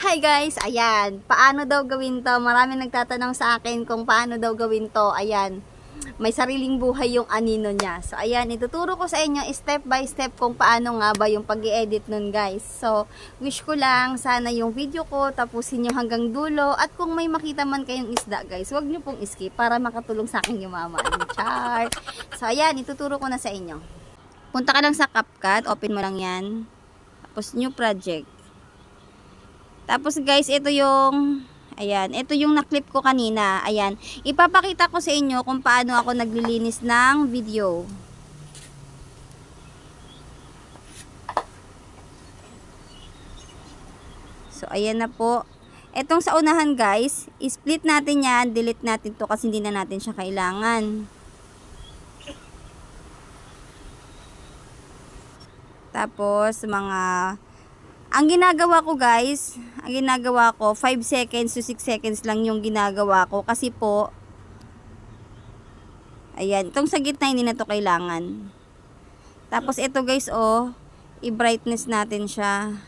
Hi guys, ayan, paano daw gawin to? Marami nagtatanong sa akin kung paano daw gawin to. Ayan, may sariling buhay yung anino niya. So ayan, ituturo ko sa inyo step by step kung paano nga ba yung pag edit nun guys. So, wish ko lang sana yung video ko tapusin nyo hanggang dulo. At kung may makita man kayong isda guys, wag nyo pong skip para makatulong sa akin yung mama. Char! So ayan, ituturo ko na sa inyo. Punta ka lang sa CapCut, open mo lang yan. Tapos new project. Tapos guys, ito yung ayan, ito yung na-clip ko kanina. Ayan, ipapakita ko sa inyo kung paano ako naglilinis ng video. So ayan na po. Etong sa unahan guys, split natin yan, delete natin to kasi hindi na natin siya kailangan. Tapos mga ang ginagawa ko guys, ang ginagawa ko 5 seconds to 6 seconds lang yung ginagawa ko kasi po Ayan, itong sa gitna hindi na to kailangan. Tapos ito guys oh, i-brightness natin siya.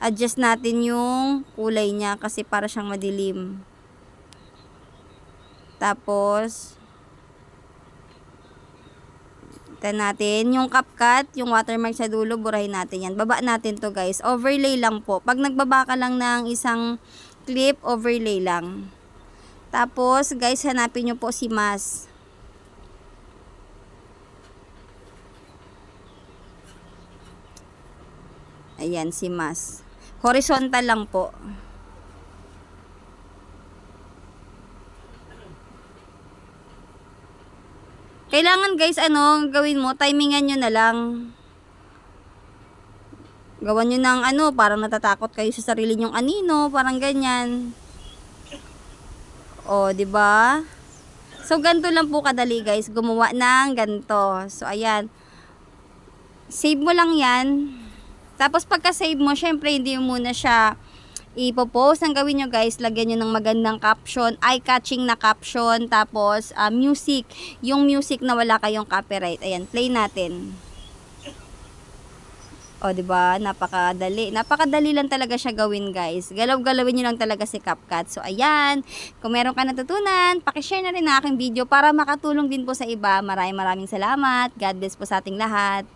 Adjust natin yung kulay niya kasi para siyang madilim. Tapos Tignan natin. Yung CapCut, yung watermark sa dulo, burahin natin yan. Baba natin to guys. Overlay lang po. Pag nagbaba ka lang ng isang clip, overlay lang. Tapos, guys, hanapin nyo po si Mas. Ayan, si Mas. Horizontal lang po. Kailangan guys, ano, gawin mo, timingan nyo na lang. Gawan nyo ng ano, parang natatakot kayo sa sarili nyong anino, parang ganyan. O, di ba? So, ganito lang po kadali guys, gumawa ng ganito. So, ayan. Save mo lang yan. Tapos, pagka-save mo, syempre, hindi mo muna siya ipopost. Ang gawin nyo guys, lagyan nyo ng magandang caption, eye-catching na caption, tapos ah, music, yung music na wala kayong copyright. Ayan, play natin. O, di ba? Napakadali. Napakadali lang talaga siya gawin, guys. Galaw-galawin nyo lang talaga si CapCut. So, ayan. Kung meron ka natutunan, pakishare na rin ang aking video para makatulong din po sa iba. Maraming maraming salamat. God bless po sa ating lahat.